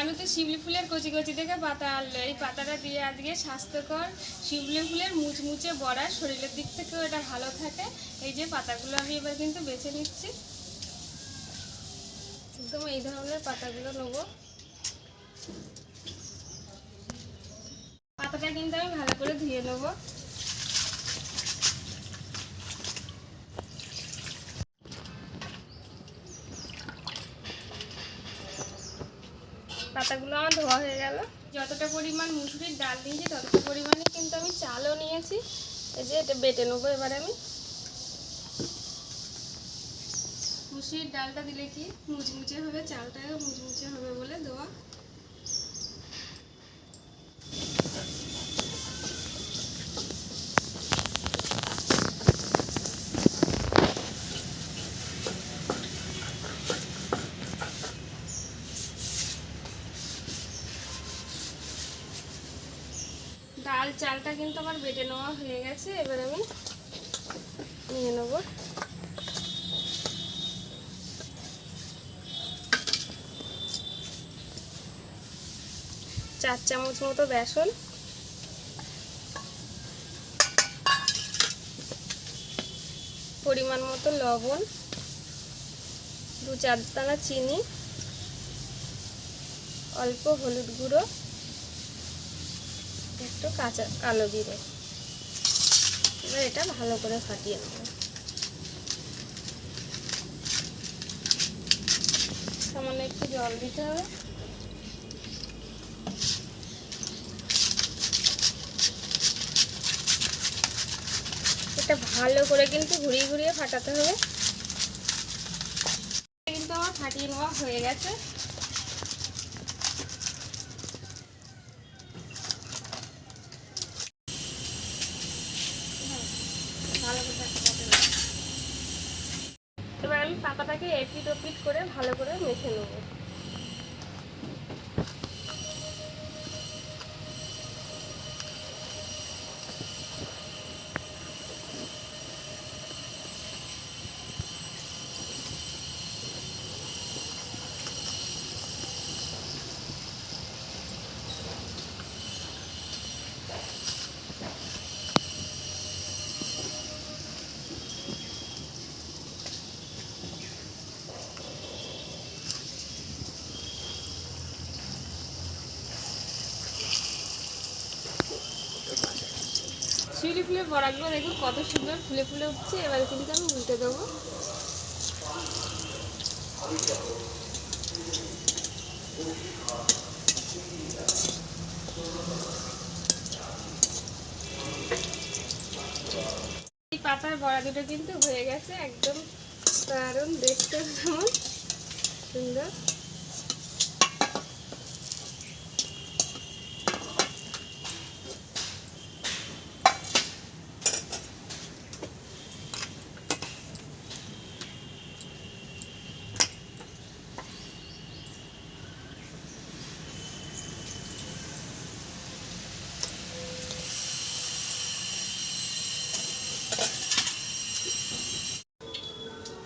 মানুষ তো শিবলি ফুলের কচি কচি থেকে পাতা আনলো। এই পাতাটা দিয়ে আজকে স্বাস্থ্যকর শিবলি ফুলের মুচমুচে বড়া শরীরের দিক থেকেও এটা ভালো থাকে। এই যে পাতাগুলো আমি এবার কিন্তু বেছে নিচ্ছি। একদম এই ধরনের পাতাগুলো নেব। পাতাটা কিন্তু আমি ভালো করে ধুয়ে নেব। পাতাগুলো আমার ধোয়া হয়ে গেল। যতটা পরিমাণ মুসুরির ডাল নিয়েছি, ততটা পরিমাণে কিন্তু আমি চালও নিয়েছি। এই যে এটা বেটে নেব এবার আমি। মুসুরির ডালটা দিলে কি মুচমুচে হবে চালটা মুচমুচে হবে বলে দেওয়া ডাল চালটা কিন্তু আমার বেটে নেওয়া হয়ে গেছে। এবার আমি নিয়ে নেব। চার চামচ মতো বেসন। পরিমাণ মতো লবণ। দু চার দানা চিনি। অল্প হলুদ গুঁড়ো। একটু কাঁচা কালো জিরে এবার এটা ভালো করে ফাটিয়ে নেব। সামান্য একটু জল দিতে হবে। এটা ভালো করে কিন্তু ঘুরিয়ে ঘুরিয়ে ফাটাতে হবে। কিন্তু আমার ফাটিয়ে নেওয়া হয়ে গেছে ভালো করে ফাটাতে হবে। এবার পাতাটাকে এপিট ওপিট করে ভালো করে মেখে নেব। শিউলি ফুলের বড়াগুলো দেখুন কত সুন্দর ফুলে ফুলে উঠছে। এবার কিন্তু আমি উল্টে দেবো। পাতার বড়া দুটো কিন্তু হয়ে গেছে, একদম দারুণ, দেখতে সুন্দর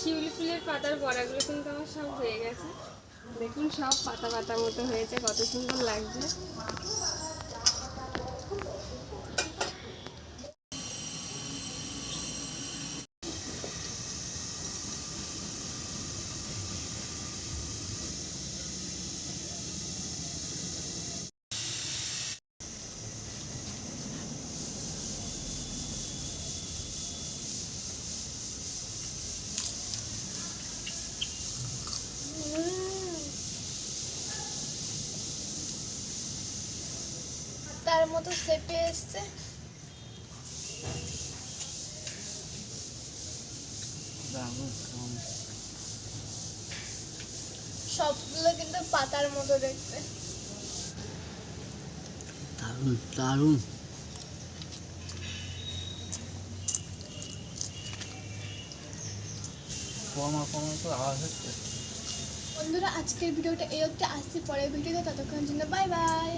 শিউলি ফুলের পাতার বড়াগুলো কিন্তু আমার সব হয়ে গেছে। দেখুন সব পাতা পাতা মতো হয়েছে, কত সুন্দর লাগছে। তার মতো সেপে এসছে। সবগুলো কিন্তু পাতার মতো দেখতে। দারুণ দারুণ। বন্ধুরা আজকের ভিডিওটা এই অবধি। আসছি পরের ভিডিওতে। ততক্ষণ জন্য বাই বাই।